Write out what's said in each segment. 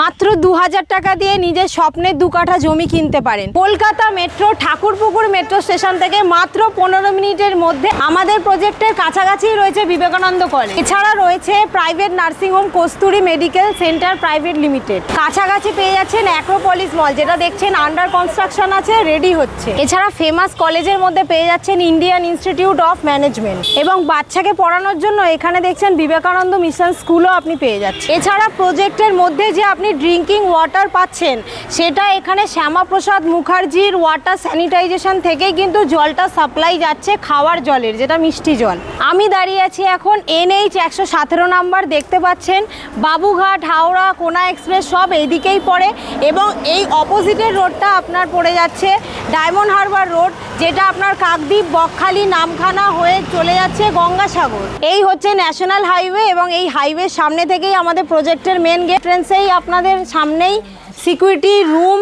মাত্র দু হাজার টাকা দিয়ে নিজের স্বপ্নের দু কাঠা জমি কিনতে পারেন। Kolkata metro, Thakurpukur metro station থেকে মাত্র পনেরো মিনিটের মধ্যে আমাদের প্রজেক্টের কাছাকাছি রয়েছে বিবেকানন্দ কলেজ। এছাড়া রয়েছে private nursing home Kasturi medical centre private limited. কাছাকাছি পেয়ে যাচ্ছেন অ্যাক্রোপলিস মল, যেটা দেখছেন আন্ডার কনস্ট্রাকশন আছে, রেডি হচ্ছে। এছাড়া ফেমাস কলেজের মধ্যে পেয়ে যাচ্ছেন ইন্ডিয়ান ইনস্টিটিউট অফ ম্যানেজমেন্ট। এবং বাচ্চাকে পড়ানোর জন্য এখানে দেখছেন বিবেকানন্দ মিশন স্কুলও আপনি পেয়ে যাচ্ছেন। এছাড়া প্রজেক্টের মধ্যে যে আপনি ড্রিঙ্কিং ওয়াটার পাচ্ছেন। সেটা এখানে শ্যামাপ্রসাদ মুখার্জির ওয়াটার স্যানিটাইজেশন থেকেই কিন্তু জলটা সাপ্লাই যাচ্ছে খাওয়ার জলের, যেটা মিষ্টি জল। আমি দাঁড়িয়ে আছি এখন এনএইচ একশো সতেরো নাম্বার, দেখতে পাচ্ছেন? বাবুঘাট, হাওড়া, কোনা এক্সপ্রেস সব এইদিকেই পড়ে এবং এই অপোজিটের রোডটা আপনার পড়ে যাচ্ছে ডায়মন্ড হারবার রোড যেটা আপনার কাকদ্বীপ, বকখালি, নামখানা হয়ে চলে যাচ্ছে গঙ্গাসাগর। এই হচ্ছে ন্যাশনাল হাইওয়ে এবং এই হাইওয়ের সামনে থেকেই আমাদের প্রজেক্টের মেন গেট্রেন্সেই আপনাদের সামনেই সিকিউরিটি রুম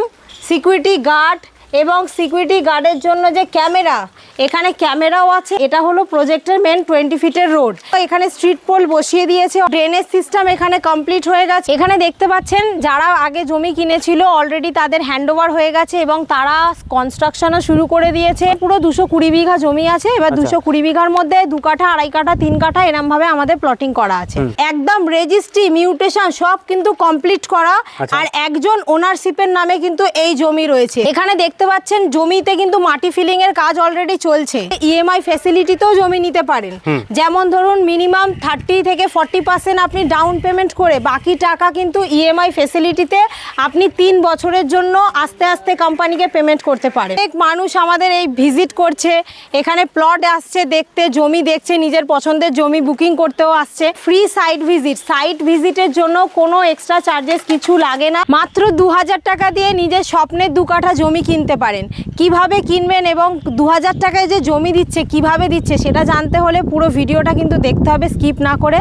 সিকিউরিটি গার্ড এবং সিকিউরিটি গার্ডের জন্য যে ক্যামেরা এখানে ক্যামেরাও আছে। এটা হলো প্রজেক্টের মেন টোয়েন্টি ফিটের রোড এখানে স্ট্রিট পোল বসিয়ে দিয়েছে। ড্রেনেজ সিস্টেম এখানে কমপ্লিট হয়ে গেছে। এখানে দেখতে পাচ্ছেন যারা আগে জমি কিনেছিল অলরেডি তাদের হ্যান্ডওভার হয়ে গেছে এবং তারা কনস্ট্রাকশনও শুরু করে দিয়েছে। পুরো দুশো কুড়ি বিঘা জমি আছে। এবার আচ্ছা। দুশো কুড়ি বিঘার মধ্যে দু কাঠা আড়াই কাঠা তিন কাঠা এরম ভাবে আমাদের প্লটিং করা আছে। একদম রেজিস্ট্রি মিউটেশন সব কিন্তু কমপ্লিট করা। আচ্ছা। আর একজন ওনারশিপের নামে কিন্তু এই জমি রয়েছে। এখানে দেখতে পাচ্ছেন জমিতে কিন্তু মাটি ফিলিং এর কাজ অলরেডি চলছে। ইএমআই ফ্যাসিলিটিতেও জমি নিতে পারেন। যেমন ধরুন মিনিমাম থার্টি থেকে ফর্টি পার্সেন্ট আপনি ডাউন পেমেন্ট করে বাকি টাকা কিন্তু ইএমআই ফ্যাসিলিটিতে আপনি তিন বছরের জন্য আস্তে আস্তে কোম্পানিকে পেমেন্ট করতে পারেন। অনেক মানুষ আমাদের এই ভিজিট করছে এখানে প্লট আসছে দেখতে জমি দেখছে নিজের পছন্দের জমি বুকিং করতেও আসছে। ফ্রি সাইট ভিজিট সাইট ভিজিটের জন্য কোনো এক্সট্রা চার্জেস কিছু লাগে না। মাত্র দু হাজার টাকা দিয়ে নিজের স্বপ্নের দু কাঠা জমি কিনতে পারেন। কীভাবে কিনবেন এবং দু হাজার টাকায় যে জমি দিচ্ছে, কীভাবে দিচ্ছে, সেটা জানতে হলে পুরো ভিডিওটা কিন্তু দেখতে হবে, স্কিপ না করে।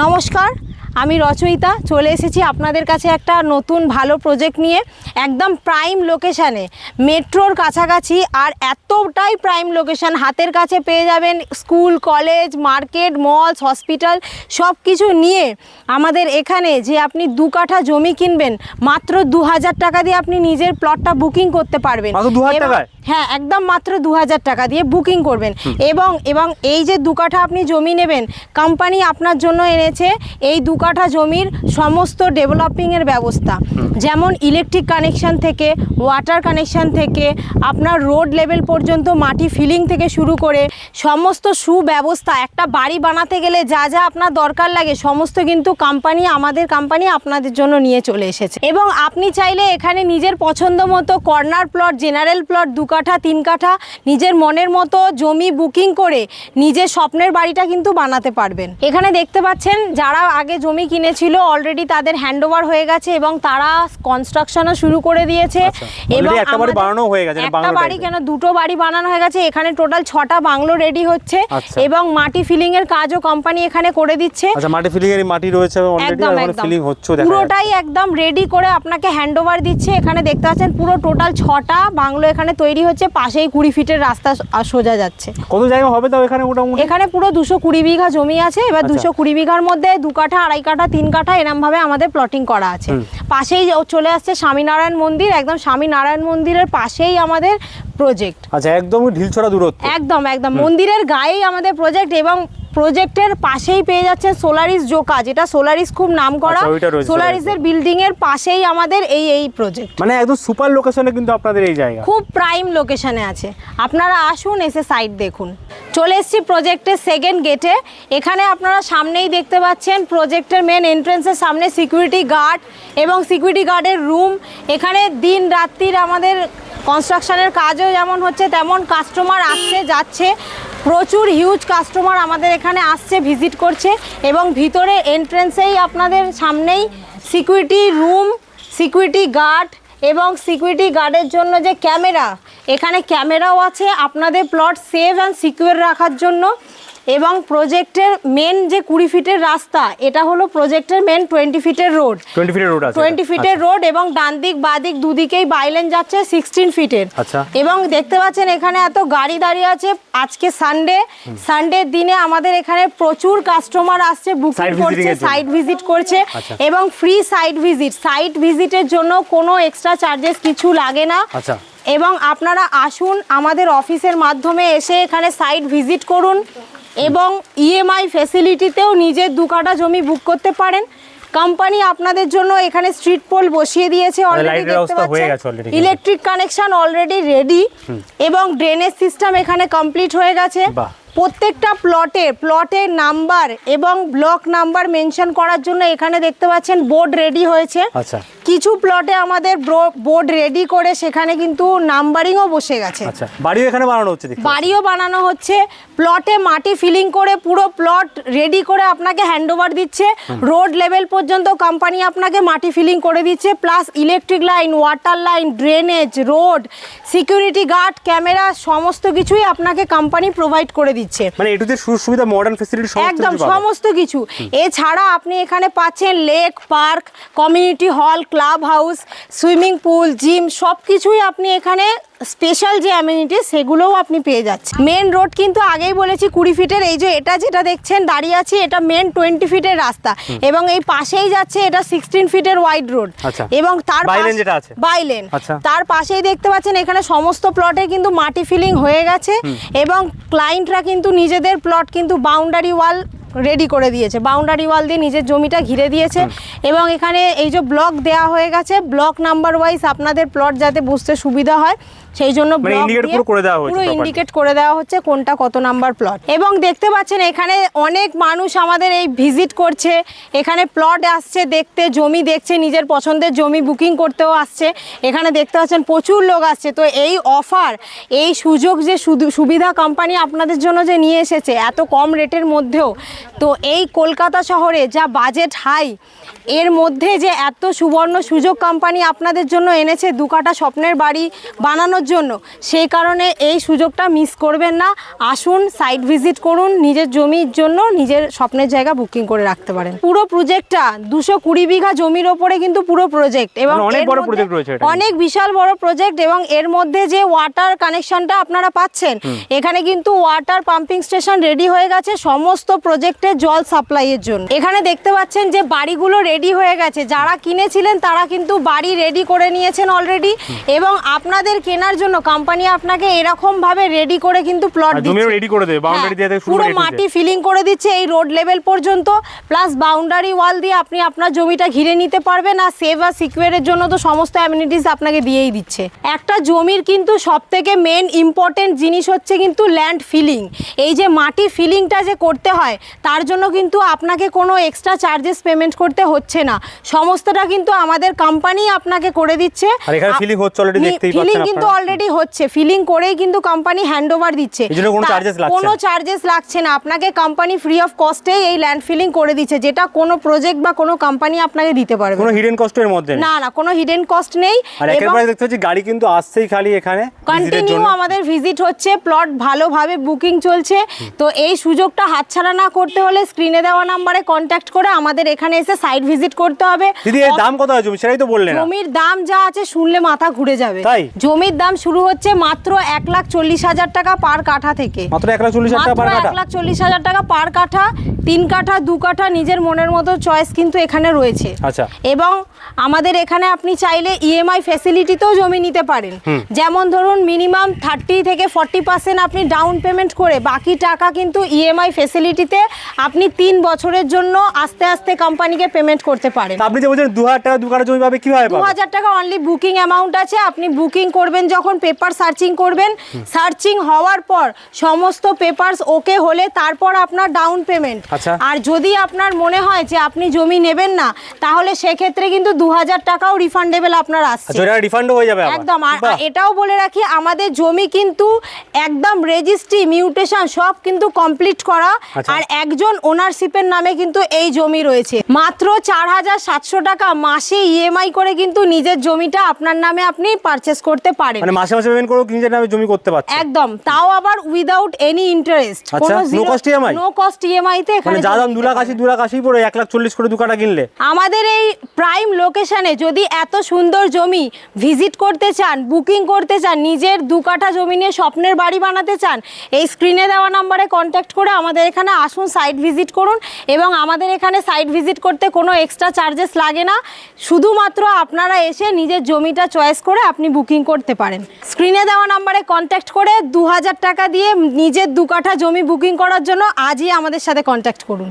নমস্কার আমি রচয়িতা চলে এসেছি আপনাদের কাছে একটা নতুন ভালো প্রজেক্ট নিয়ে একদম প্রাইম লোকেশানে মেট্রোর কাছাকাছি আর এতটাই প্রাইম লোকেশান হাতের কাছে পেয়ে যাবেন school college market malls hospital সব কিছু নিয়ে আমাদের এখানে যে আপনি দু কাঠা জমি কিনবেন মাত্র দু হাজার টাকা দিয়ে আপনি নিজের প্লটটা বুকিং করতে পারবেন। মাত্র 2000 হ্যাঁ একদম মাত্র দু হাজার টাকা দিয়ে বুকিং করবেন। এবং এবং এই যে দু কাঠা আপনি জমি নেবেন কোম্পানি আপনার জন্য এনেছে এই দু কাঠা জমির সমস্ত ডেভেলপিংয়ের ব্যবস্থা। যেমন ইলেকট্রিক কানেকশন থেকে ওয়াটার কানেকশন থেকে আপনার রোড লেভেল পর্যন্ত মাটি ফিলিং থেকে শুরু করে সমস্ত সুব্যবস্থা একটা বাড়ি বানাতে গেলে যা যা আপনার দরকার লাগে সমস্ত কিন্তু কোম্পানি আমাদের কোম্পানি আপনাদের জন্য নিয়ে চলে এসেছে। এবং আপনি চাইলে এখানে নিজের পছন্দ মতো কর্নার প্লট জেনারেল প্লট দু কাঠা তিন কাঠা নিজের মনের মতো জমি বুকিং করে নিজের স্বপ্নের বাড়িটা কিন্তু বানাতে পারবেন। এখানে দেখতে পাচ্ছেন যারা আগে জমি কিনেছিল অলরেডি তাদের হ্যান্ডওভার হয়ে গেছে এবং তারা কনস্ট্রাকশনও শুরু করে দিয়েছে এবং একটা বাড়ি বানানো হয়ে গেছে, একটা বাড়ি কেন দুটো বাড়ি বানানো হয়ে গেছে এখানে টোটাল ছটা বাংলো রেডি হচ্ছে আচ্ছা। এবং মাটি ফিলিং এর কাজও কোম্পানি এখানে করে দিচ্ছে। আচ্ছা মাটি ফিলিং এর মাটি রয়েছে অলরেডি ফিলিং হচ্ছে পুরোটাই একদম রেডি করে আপনাকে হ্যান্ড ওভার দিচ্ছে এখানে দেখতে পাচ্ছেন পুরো টোটাল ছটা বাংলো এখানে তৈরি হচ্ছে পাশেই কুড়ি ফিটের রাস্তা সোজা যাচ্ছে। কত জায়গা হবে তাও এখানে মোটামুটি? এখানে পুরো দুশো কুড়ি বিঘা জমি আছে এবার আচ্ছা। দুশো কুড়ি বিঘার মধ্যে দু কাঠা আড়াই কাঠা তিন কাঠা এরম ভাবে আমাদের প্লটিং করা আছে। পাশেই চলে আসছে স্বামীনারায়ণ মন্দির একদম স্বামীনারায়ণ মন্দিরের পাশেই আমাদের প্রজেক্ট আচ্ছা একদম ঢিলছড়া দূরত্ব। একদম একদম। মন্দিরের গায়েই আমাদের প্রজেক্ট এবং প্রজেক্টের পাশেই পেয়ে যাচ্ছে সোলারিস জোকা যেটা সোলারিস খুব নাম করা। আচ্ছা, ওইটা সোলারিসের বিল্ডিং এর পাশেই আমাদের এই এই প্রজেক্ট মানে একদম সুপার লোকেশনে কিন্তু আপনাদের এই জায়গা। খুব প্রাইম লোকেশনে আছে। আপনারা আসুন এসে সাইট দেখুন। চলে এসেছি প্রজেক্টের সেকেন্ড গেটে এখানে আপনারা সামনেই দেখতে পাচ্ছেন প্রজেক্টের মেন এন্ট্রেন্সের সামনে সিকিউরিটি গার্ড এবং সিকিউরিটি গার্ডের রুম এখানে দিন রাত্রির আমাদের কনস্ট্রাকশনের কাজও যেমন হচ্ছে তেমন কাস্টমার আসছে যাচ্ছে। প্রচুর হিউজ কাস্টমার আমাদের এখানে আসছে ভিজিট করছে এবং ভিতরে এন্ট্রেন্সেই আপনাদের সামনেই সিকিউরিটি রুম সিকিউরিটি গার্ড এবং সিকিউরিটি গার্ডের জন্য যে ক্যামেরা এখানে ক্যামেরাও আছে। আপনাদের প্লট সেফ অ্যান্ড সিকিউর রাখার জন্য। এবং প্রজেক্টের মেন যে কুড়ি ফিটের রাস্তা এটা হলো প্রজেক্টের মেন টোয়েন্টি ফিটের রোড টোয়েন্টি ফিটের রোড টোয়েন্টি ফিটের রোড এবং ডান দিক বাঁ দিক দুদিকেই বাইলেন যাচ্ছে সিক্সটিন ফিটের আচ্ছা। এবং দেখতে পাচ্ছেন এখানে এত গাড়ি দাঁড়িয়ে আছে আজকে সানডে সানডের দিনে আমাদের এখানে প্রচুর কাস্টমার আসছে বুকিং করছে সাইট ভিজিট করছে আচ্ছা। এবং ফ্রি সাইট ভিজিট সাইট ভিজিটের জন্য কোনো এক্সট্রা চার্জেস কিছু লাগে না। আচ্ছা। এবং আপনারা আসুন আমাদের অফিসের মাধ্যমে এসে এখানে সাইট ভিজিট করুন। এবং ইএমআই ফেসিলিটিতেও নিজের দু কাঠা জমি বুক করতে পারেন। কোম্পানি আপনাদের জন্য এখানে স্ট্রিট পোল বসিয়ে দিয়েছে অলরেডি লাইটের দেখতে পাচ্ছেন। ইলেকট্রিক কানেকশন অলরেডি রেডি এবং ড্রেনেজ সিস্টেম এখানে কমপ্লিট হয়ে গেছে। প্রত্যেকটা প্লটে প্লটের নাম্বার এবং ব্লক নাম্বার মেনশন করার জন্য এখানে দেখতে পাচ্ছেন বোর্ড রেডি হয়েছে। আচ্ছা। কিছু প্লটে আমাদের বোর্ড রেডি করে সেখানে কিন্তু নাম্বারিংও বসে গেছে। আচ্ছা। বাড়িও এখানে বানানো হচ্ছে বাড়িও বানানো হচ্ছে। প্লটে মাটি ফিলিং করে পুরো প্লট রেডি করে আপনাকে হ্যান্ডওভার দিচ্ছে। রোড লেভেল পর্যন্ত কোম্পানি আপনাকে মাটি ফিলিং করে দিচ্ছে। Plus electric line water line drainage road security guard camera সমস্ত কিছুই আপনাকে কোম্পানি প্রোভাইড করে দিচ্ছে। মানে এটুতে সুযোগ সুবিধা মডার্ন ফেসিলিটি একদম সমস্ত কিছু। এছাড়া আপনি এখানে পাচ্ছেন lake park community hall club house swimming pool gym সব কিছুই আপনি এখানে স্পেশাল যে অ্যামিনিটি সেগুলোও আপনি পেয়ে যাচ্ছেন। মেন রোড কিন্তু আগেই বলেছি কুড়ি ফিটের এই যে এটা যেটা দেখছেন দাঁড়িয়ে আছি এটা মেন টোয়েন্টি ফিটের রাস্তা। এবং এই পাশেই যাচ্ছে এটা সিক্সটিন ফিটের ওয়াইড রোড। এবং তার বাইলেন আচ্ছা। তার পাশেই দেখতে পাচ্ছেন এখানে সমস্ত প্লটে কিন্তু মাটি ফিলিং হয়ে গেছে এবং ক্লায়েন্টরা কিন্তু নিজেদের প্লট কিন্তু বাউন্ডারি ওয়াল রেডি করে দিয়েছে। বাউন্ডারি ওয়াল দিয়ে নিজের জমিটা ঘিরে দিয়েছে এবং এখানে এই যে ব্লক দেওয়া হয়ে গেছে ব্লক নাম্বার ওয়াইজ আপনাদের প্লট যাতে বুঝতে সুবিধা হয় সেই জন্য মানে পুরো ইন্ডিকেট করে দেওয়া হচ্ছে কোনটা কত নাম্বার প্লট এবং দেখতে পাচ্ছেন এখানে অনেক মানুষ আমাদের এই ভিজিট করছে। এখানে প্লট আসছে দেখতে জমি দেখছে নিজের পছন্দের জমি বুকিং করতেও আসছে। এখানে দেখতে পাচ্ছেন প্রচুর লোক আসছে। তো এই অফার এই সুযোগ যে সুবিধা কোম্পানি আপনাদের জন্য যে নিয়ে এসেছে এত কম রেটের মধ্যেও তো এই কলকাতা শহরে যা বাজেট হাই এর মধ্যে যে এত সুবর্ণ সুযোগ কোম্পানি আপনাদের জন্য এনেছে দু কাটা স্বপ্নের বাড়ি বানানোর জন্য। সেই কারণে এই সুযোগটা মিস করবেন না। আসুন সাইট ভিজিট করুন নিজের জমির জন্য নিজের স্বপ্নের জায়গা বুকিং করে রাখতে পারেন। পুরো প্রজেক্টটা দুশো কুড়ি বিঘা জমির ওপরে কিন্তু পুরো প্রজেক্ট এবং মানে অনেক বড় রয়েছে অনেক বিশাল বড় প্রজেক্ট এবং এর মধ্যে যে ওয়াটার কানেকশনটা আপনারা পাচ্ছেন এখানে কিন্তু ওয়াটার পাম্পিং স্টেশন রেডি হয়ে গেছে সমস্ত প্রজেক্টের জল সাপ্লাইয়ের জন্য। এখানে দেখতে পাচ্ছেন যে বাড়িগুলো রেডি হয়ে গেছে। যারা কিনেছিলেন তারা কিন্তু বাড়ি রেডি করে নিয়েছেন অলরেডি এবং আপনাদের কেনার জন্য কোম্পানি আপনাকে এরকম ভাবে রেডি করে কিন্তু প্লট জমিও ready করে দেবে, boundary হ্যাঁ, দিয়ে শুরু পুরো। মাটি ফিলিং করে দিচ্ছে এই রোড লেভেল পর্যন্ত প্লাস বাউন্ডারি ওয়াল দিয়ে আপনি আপনার জমিটা ঘিরে নিতে পারবেন আর সেভ আর সিকিউরের জন্য তো সমস্ত অ্যামিনিটিস আপনাকে দিয়েই দিচ্ছে। একটা জমির কিন্তু সব থেকে মেন ইম্পর্টেন্ট জিনিস হচ্ছে কিন্তু ল্যান্ড ফিলিং এই যে মাটি ফিলিংটা যে করতে হয় তার জন্য কিন্তু আপনাকে কোনো এক্সট্রা চার্জেস পেমেন্ট করতে হচ্ছে না। সমস্তটা কিন্তু আমাদের কোম্পানি আপনাকে করে দিচ্ছে। আর এখানে filling হচ্ছে already দেখতেই ফিলিং কিন্তু। অলরেডি হচ্ছে। ফিলিং করেই কিন্তু কোম্পানি হ্যান্ড ওভার দিচ্ছে কোনো। চার্জেস লাগছে না। আপনাকে কোম্পানি ফ্রি অফ কস্টেই এই ল্যান্ড ফিলিং করে দিচ্ছে যেটা কোনো প্রজেক্ট বা কোনো কোম্পানি আপনাকে দিতে পারবে। কোনো হিডেন কস্টের মধ্যে না না কোনো হিডেন কস্ট নেই আর একেবারে দেখতে পাচ্ছি গাড়ি কিন্তু আসছেই খালি এখানে কন্টিনিউ আমাদের ভিজিট হচ্ছে প্লট ভালোভাবে বুকিং চলছে। তো এই সুযোগটা হাতছাড়া না করতে হলে স্ক্রিনে দেওয়া নাম্বারে কন্ট্যাক্ট করে আমাদের এখানে এসে সাইট ভিজিট করতে হবে। দিদি এর দাম কত জমি? সেটাই তো বললেন জমির দাম যা আছে শুনলে মাথা ঘুরে যাবে। তাই? জমির দাম শুরু হচ্ছে মাত্র এক লাখ চল্লিশ হাজার টাকা পার কাঠা থেকে। মাত্র এক লাখ চল্লিশ হাজার টাকা পার এক লাখ চল্লিশ হাজার টাকা পার কাঠা তিন কাঠা দু কাঠা নিজের মনের মতো চয়েস কিন্তু এখানে রয়েছে। আচ্ছা। এবং আমাদের এখানে আপনি চাইলে ইএমআই ফ্যাসিলিটিতেও জমি নিতে পারেন। যেমন ধরুন মিনিমাম থার্টি থেকে ফর্টি পার্সেন্ট আপনি ডাউন পেমেন্ট করে বাকি টাকা কিন্তু ইএমআই ফ্যাসিলিটিতে আপনি তিন বছরের জন্য আস্তে আস্তে কোম্পানিকে পেমেন্ট করতে পারেন। আপনি যে বলছেন দু হাজার টাকা দু কাটা জমি পাবে কীভাবে দু হাজার টাকা অনলি বুকিং অ্যামাউন্ট আছে। আপনি বুকিং করবেন যখন পেপার সার্চিং করবেন সার্চিং হওয়ার পর সমস্ত পেপারস ওকে হলে তারপর আপনার ডাউন পেমেন্ট আচ্ছা। আর যদি আপনার মনে হয় যে আপনি জমি নেবেন না তাহলে সেক্ষেত্রে কিন্তু দু হাজার টাকাও রিফান্ডেবল আপনার আসছে। আচ্ছা হয়ে যাবে একদম আর এটাও বলে রাখি আমাদের জমি কিন্তু একদম রেজিস্ট্রি মিউটেশন সব কিন্তু কমপ্লিট করা। আচ্ছা। আর একজন ওনারশিপের নামে কিন্তু এই জমি রয়েছে। মাত্র চার হাজার সাতশো টাকা মাসে ইএমআই করে কিন্তু নিজের জমিটা আপনার নামে আপনি পারচেস করতে পারেন। মানে মাসে মাসে পেমেন্ট করেও নিজের নামে জমি করতে পারছে। একদম তাও আবার উইদাউট এনি ইন্টারেস্ট আচ্ছা, no cost EMI? No cost EMI তে এখানে মানে যা দাম দু লাখ আশি দু লাখ আশি পড়ে এক লাখ চল্লিশ করে দু কাটা কিনলে। আমাদের এই প্রাইম লোকেশনে যদি এত সুন্দর জমি ভিজিট করতে চান বুকিং করতে চান নিজের দু কাঠা জমি নিয়ে স্বপ্নের বাড়ি বানাতে চান এই স্ক্রিনে দেওয়া নাম্বারে কন্ট্যাক্ট করে আমাদের এখানে আসুন সাইট ভিজিট করুন এবং আমাদের এখানে সাইট ভিজিট করতে কোনো এক্সট্রা চার্জেস লাগে না। শুধুমাত্র আপনারা এসে নিজের জমিটা চয়েস করে আপনি বুকিং করতে পারেন। স্ক্রিনে দেওয়া নাম্বারে কন্ট্যাক্ট করে দু হাজার টাকা দিয়ে নিজের দু কাঠা জমি বুকিং করার জন্য আজই আমাদের সাথে কন্ট্যাক্ট করুন।